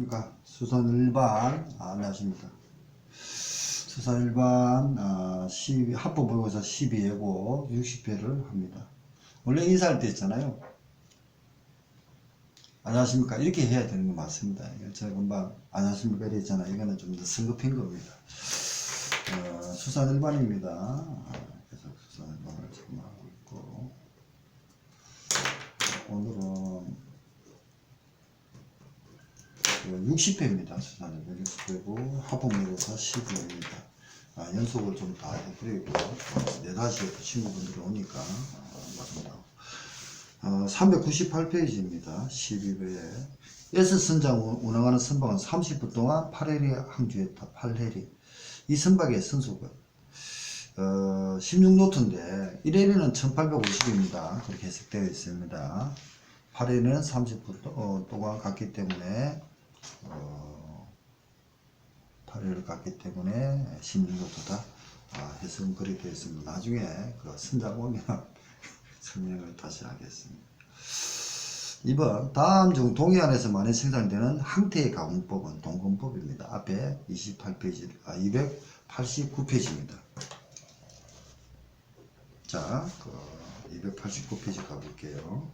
안녕하십니까 수산 일반 아, 안녕하십니까 수산 일반 아, 12, 합법 모의고사 12회고 60회를 합니다. 원래 인사할 때 있잖아요. 안녕하십니까? 이렇게 해야 되는 거 맞습니다. 제가 금방 안녕하십니까? 이랬잖아요. 이거는 좀 더 성급한 겁니다. 어, 수산 일반입니다. 아, 그래서 수산 일반을 지금 하고 있고. 오늘은 60회입니다. 수산은 60회고 합법모의고사 12회입니다. 아, 연속을 좀 다 해드리고 네 다시 또 친구분들이 오니까 맞습니다. 어, 398페이지입니다. 12회에 S 선장 운- 운항하는 선박은 30분 동안 8회리 항주했다. 8회리 이 선박의 선수가 어, 16노트인데 1회리는 1850입니다. 그렇게 해석되어 있습니다. 8회는 30분 도- 어, 동안 갔기 때문에 어, 8회를 갔기 때문에 16노트다 아, 해석은 그렇게 되어 있습니다. 나중에 그 선장 오면 설명을 다시 하겠습니다. 2번 다음 중 동해안에서 많이 생산되는 항태의 가공법은 동건법입니다. 앞에 28페이지, 아 289페이지입니다. 자, 그 289페이지 가볼게요.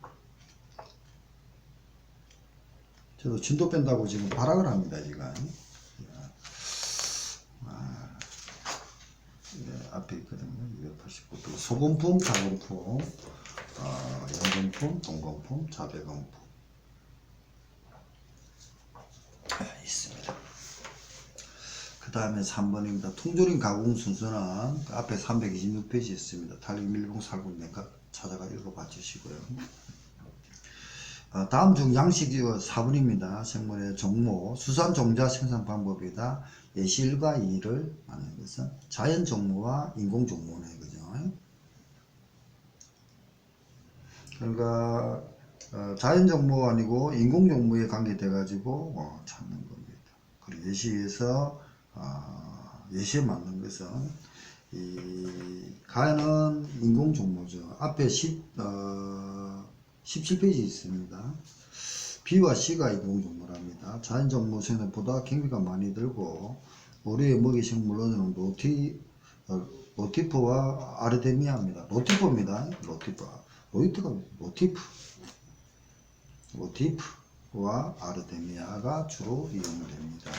저도 진도 뺀다고 지금 발악을 합니다, 지금. 아, 네, 앞에 있거든요. 289페이지. 소금품, 가공품, 어, 연금품, 동금품, 자배금품. 아, 있습니다. 그 다음에 3번입니다. 통조림 가공 순서는 그 앞에 326페이지 있습니다. 달림 일봉 살군 내가 찾아가 읽어봐 주시고요. 어, 다음 중 양식이 4번입니다. 생물의 종모, 수산 종자 생산 방법이다. 예시 1과 2를 하는 것은 자연 종모와 인공 종모네, 그죠? 그러니까 어, 자연 종모 아니고 인공 종모에 관계돼 가지고 어, 찾는 겁니다. 그리고 예시에서 어, 예시에 맞는 것은 이 가는 인공 종모죠. 앞에 10 어, 17페이지 있습니다. B와 C가 인공 종모랍니다. 자연 종모 생산보다 경비가 많이 들고 우리의 먹이 식물로는 로티 어, 로티프와 아르데미아입니다. 로티프입니다. 로티프. 로이트가 로티프. 로티프와 아르데미아가 주로 이용됩니다.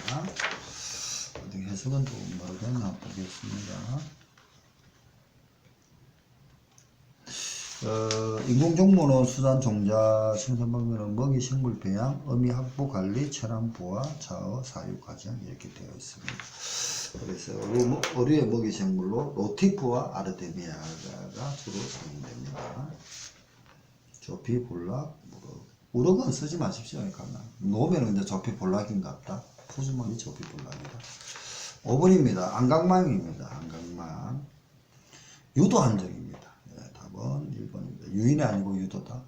어떻게 해석은 조금 다르겠나 보겠습니다. 어, 인공종모는 수산 종자 생산 방면은 먹이 식물 배양, 어미 확보 관리, 체람 보화, 자어, 사육 과정 이렇게 되어 있습니다. 그래서 어류, 어류의 먹이 생물로 로티프와 아르데미아가 주로 사용됩니다. 조피, 볼락, 무럭. 우럭은 쓰지 마십시오. 가만. 놓으면 근데 조피 볼락인 것 같다. 푸주머니 조피 볼락이다. 5번입니다. 안강망입니다. 안강망. 유도 함정입니다. 예, 답은 1번입니다. 유인이 아니고 유도다.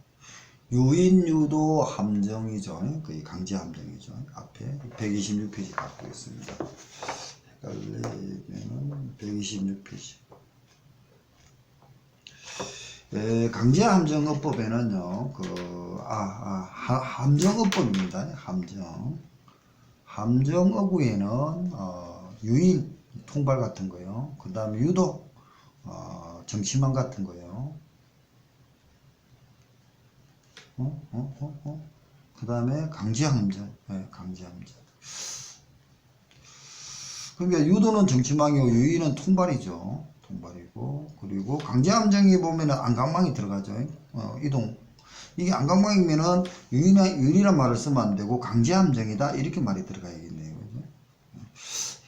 유인, 유도, 함정이죠. 거의 강제 함정이죠. 앞에 126페이지 갖고 있습니다. 헷갈리면 126페이지. 예, 강제 함정어법에는요, 그, 아, 아, 하- 함정어법입니다. 함정. 함정어구에는, 어, 유인, 통발 같은 거요. 그 다음에 유도, 어, 정치망 같은 거요. 어, 어, 어, 어. 그 다음에 강제함정. 예, 강제함정. 그러니까 유도는 정치망이고 유인은 통발이죠. 통발이고 그리고 강제함정에 보면은 안강망이 들어가죠. 어, 이동. 이게 안강망이면은 유인이나 유인이란 말을 쓰면 안 되고 강제함정이다 이렇게 말이 들어가야겠네요. 그죠?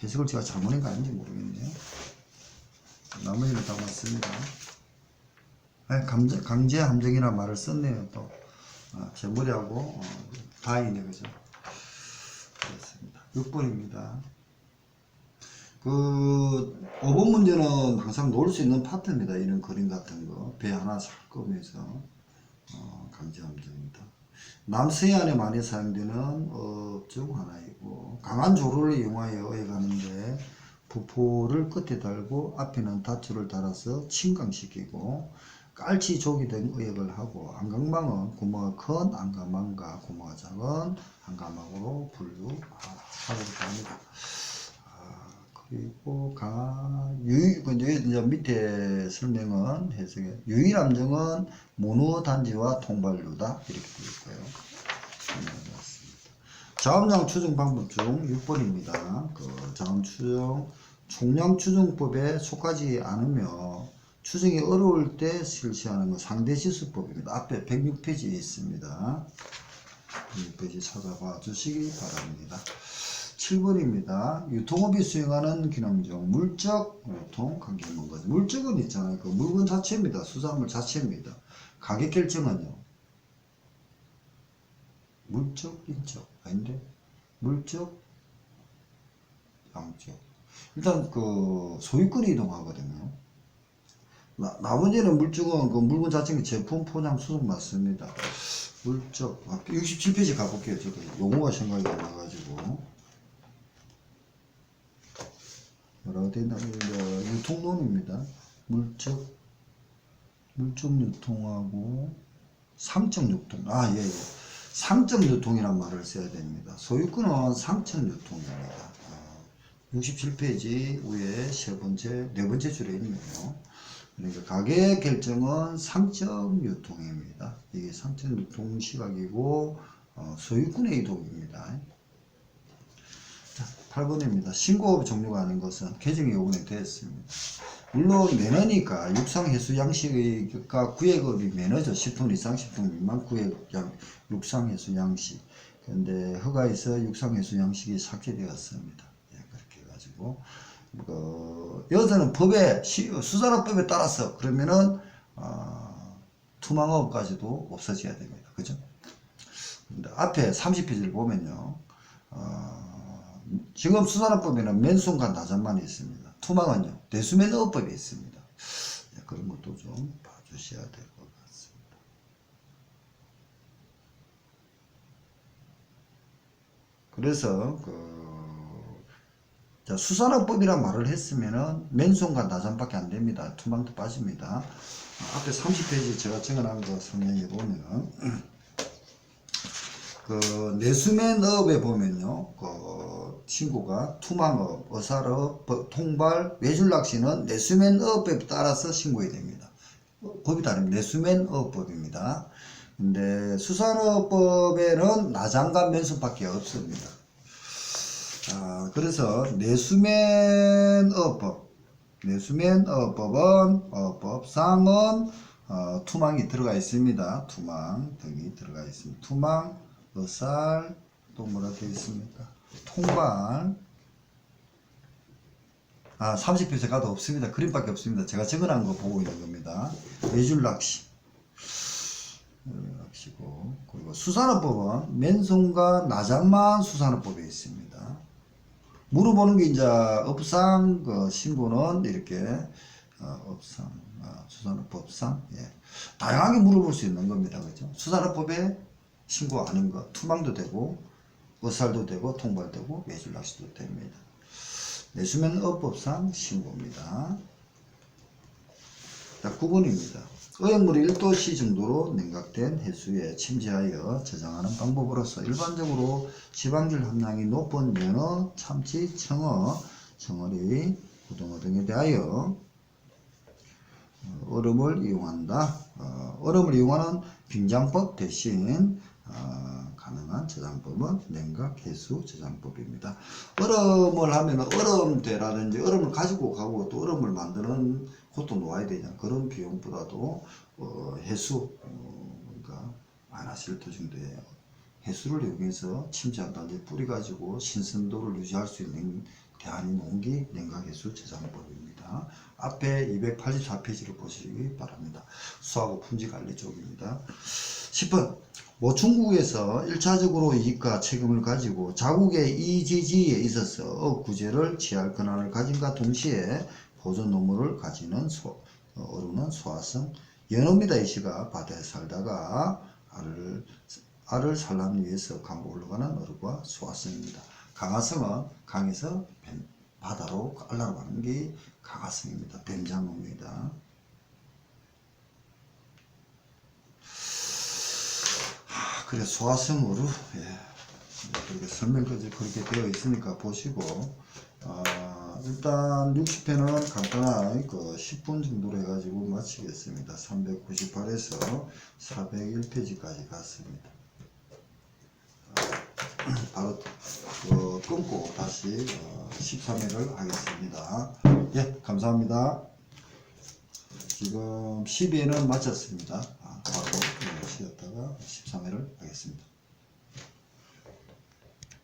해석을 제가 잘못한 거 아닌지 모르겠네요. 나머지는 다 맞습니다. 네, 강제, 강제함정이라는 말을 썼네요. 또 아, 어, 다이네 그죠? 그렇습니다. 6번입니다. 그 5번 문제는 항상 놓을 수 있는 파트입니다. 이런 그림 같은 거. 배 하나 살 거면서 어, 강제함정입니다. 남서해안에 많이 사용되는 업중 하나이고 강한 조로를 이용하여 해가는데 부포를 끝에 달고 앞에는 닷줄을 달아서 침강시키고 깔치, 조기 등 의역을 하고 안강망은 구멍이 큰 안강망과 구멍이 작은 안강망으로 분류하도록 합니다. 아, 그리고 가 유일 그 이제 밑에 설명은 해석에 유일함정은 문호 단지와 통발류다 이렇게 되어 있고요. 넘어가겠습니다. 자음량 추정 방법 중 6번입니다. 그 자음 추정 총량 추정법에 속하지 않으며 추정이 어려울 때 실시하는 거 상대지수법입니다. 앞에 106페이지에 있습니다. 106페이지 찾아봐 주시기 바랍니다. 7번입니다. 유통업이 수행하는 기능 중 물적 유통 관계 뭔가 물적은 있잖아요. 그 물건 자체입니다. 수산물 자체입니다. 가격 결정은요. 물적 인적 아닌데 물적 양적 일단 그 소유권이 이동하거든요. 나, 나머지는 물적은 그 물건 자체가 제품 포장 수송 맞습니다. 물적 67페이지 가볼게요. 저도 용어가 생각이 안 나가지고 뭐라고 되나 유통론입니다. 물적 물적 유통하고 상적 유통 아 예 예. 상적 유통이란 말을 써야 됩니다. 소유권은 상적 유통입니다. 어, 67페이지 위에 세 번째 네 번째 줄에 있네요. 그러니까 가격 결정은 상적 유통입니다. 이게 상적 유통 시각이고 어, 소유권의 이동입니다. 자, 8번입니다. 신고업 종료가 아닌 것은 개정이 요번에 됐습니다. 물론 매너니까 육상 해수 양식과 구획업이 매너죠. 10톤 이상 10톤 미만 구획 양, 육상 해수 양식. 근데 허가에서 육상 해수 양식이 삭제되었습니다. 예, 그렇게 해가지고 그 여기서는 법에 시- 수산업법에 따라서 그러면은 어, 투망업까지도 없어져야 됩니다. 그죠? 근데 앞에 30페이지를 보면요. 어, 지금 수산업법에는 맨손과 나잔만 있습니다. 투망은요. 대수맨어법이 있습니다. 네, 그런 것도 좀 봐주셔야 될 것 같습니다. 그래서 그 자, 수산업법이란 말을 했으면은 맨손과 나잔밖에 안 됩니다. 투망도 빠집니다. 어, 앞에 30페이지 제가 적어놓은 거 설명해 보면 그 내수맨업에 보면요, 그 신고가 투망업, 어사업, 버- 통발, 외줄낚시는 내수맨업에 따라서 신고해야 됩니다. 어, 법이 다릅니다. 내수맨업법입니다. 근데 수산업법에는 나장과 맨손밖에 없습니다. 아, 그래서 내수맨어법, 내수맨어법은 어법상은 어, 투망이 들어가 있습니다. 투망 등이 들어가 있습니다. 투망, 어살, 또 뭐라 되어 있습니까? 통발. 아, 30페이지 가도 없습니다. 그림밖에 없습니다. 제가 적어놓은 거 보고 있는 겁니다. 외줄 낚시. 낚시고 그리고 수산업법은 맨손과 나장만 수산업법에 있습니다. 물어보는 게 이제 업상 그 신고는 이렇게 어, 업상 아, 수산업법상 예. 다양하게 물어볼 수 있는 겁니다. 그죠? 수산업법에 신고 아닌 거 투망도 되고 어살도 되고 통발되고 외줄 낚시도 됩니다. 내수면 업법상 신고입니다. 자, 9번입니다. 어획물이 1도씨 정도로 냉각된 해수에 침지하여 저장하는 방법으로서 일반적으로 지방질 함량이 높은 연어, 참치, 청어, 청어리, 고등어 등에 대하여 어, 얼음을 이용한다. 어, 얼음을 이용하는 빙장법 대신 어, 가능한 저장법은 냉각 해수 저장법입니다. 얼음을 하면 얼음대라든지 얼음을 가지고 가고 또 얼음을 만드는 곳도 놓아야 되냐 그런 비용보다도 어, 해수 어, 그러니까 만화실 도중도에 해수를 이용해서 침지한다든지 뿌리 가지고 신선도를 유지할 수 있는 대한이 농기 냉각해수 저장법입니다. 앞에 284페이지를 보시기 바랍니다. 수하고 품질관리 쪽입니다. 10번 모충국에서 1차적으로 이익과 책임을 가지고 자국의 이지지에 있어서 어, 구제를 취할 권한을 가진과 동시에 보존 노무를 가지는 소, 어루는 소화성 연어입니다. 이 씨가 바다에 살다가 알을, 알을 산란 위해서 강으로 올라가는 어루가 소화성입니다. 강화성은 강에서 뱀, 바다로 알라로 가는 게 강화성입니다. 뱀장어입니다. 아, 그래 소화성 어루 예. 네, 그렇게 설명까지 그렇게 되어 있으니까 보시고 어, 일단 60회는 간단한 그 10분 정도로 해가지고 마치겠습니다. 398에서 401페이지까지 갔습니다. 아, 바로 그 끊고 다시 어, 13회를 하겠습니다. 예, 감사합니다. 지금 12회는 마쳤습니다. 아, 바로 예, 쉬었다가 13회를 하겠습니다.